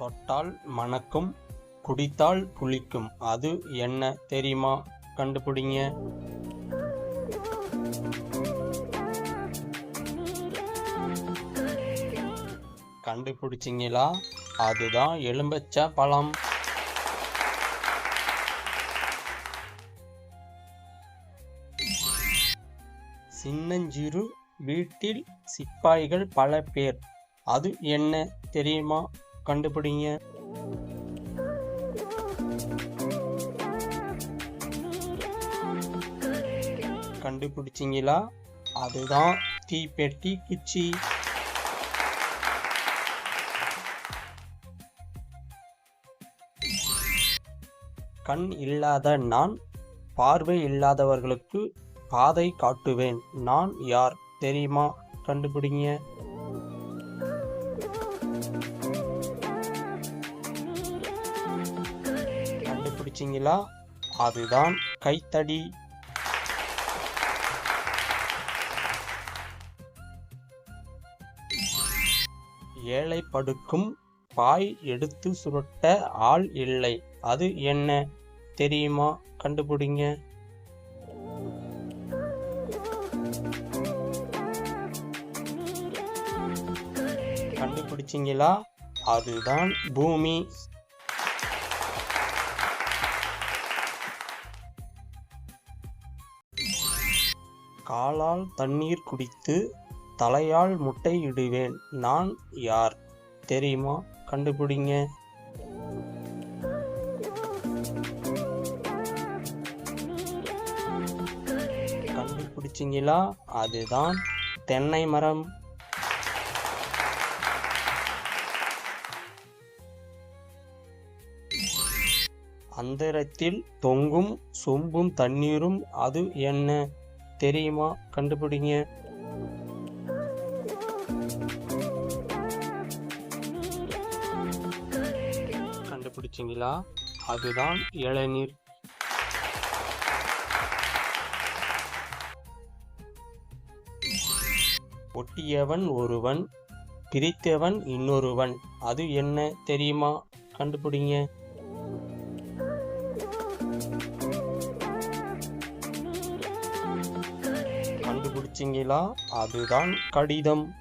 தொட்டால் மணக்கும் குடித்தால் புளிக்கும். அது என்ன தெரியுமா? கண்டுபிடிங்க. கண்டுபிடிச்சிங்களா? அதுதான் எலும்பச்ச பழம். சின்னஞ்சிறு வீட்டில் சிப்பாய்கள் பல பேர். அது என்ன தெரியுமா? கண்டுபிடிங்க. கண்டுபிடிச்சிங்களா? அதுதான் தீப்பெட்டி குச்சி. கண் இல்லாத நான் பார்வை இல்லாதவர்களுக்கு பாதை காட்டுவேன். நான் யார் தெரியுமா? கண்டுபிடிங்க. கண்டுபிடிச்சிங்களா அதுதான் கைத்தடி. ஏழை படுக்கும் பாய் எடுத்து சுருட்ட ஆள் இல்லை. அது என்ன? தெரியுமா? கண்டுபிடிங்க. கண்டுபிடிச்சிங்களா? அதுதான் பூமி. காலால் தண்ணீர் குடித்து தலையால் முட்டையிடுவேன் நான் யார்? தெரியுமா? கண்டுபிடிங்க. கண்டுபிடிச்சிங்களா? அதுதான் தென்னை மரம். அந்தரத்தில் தொங்கும் சொம்பும் தண்ணீரும் அது என்ன? தெரியுமா? கண்டுபிடிங்க. கண்டுபிடிச்சிங்களா? அதுதான் இளநீர். ஒட்டியவன் ஒருவன் பிரித்தவன் இன்னொருவன். அது என்ன தெரியுமா? கண்டுபிடிங்க. கண்டுபிடிச்சிங்களா? அதுதான் கடிதம்.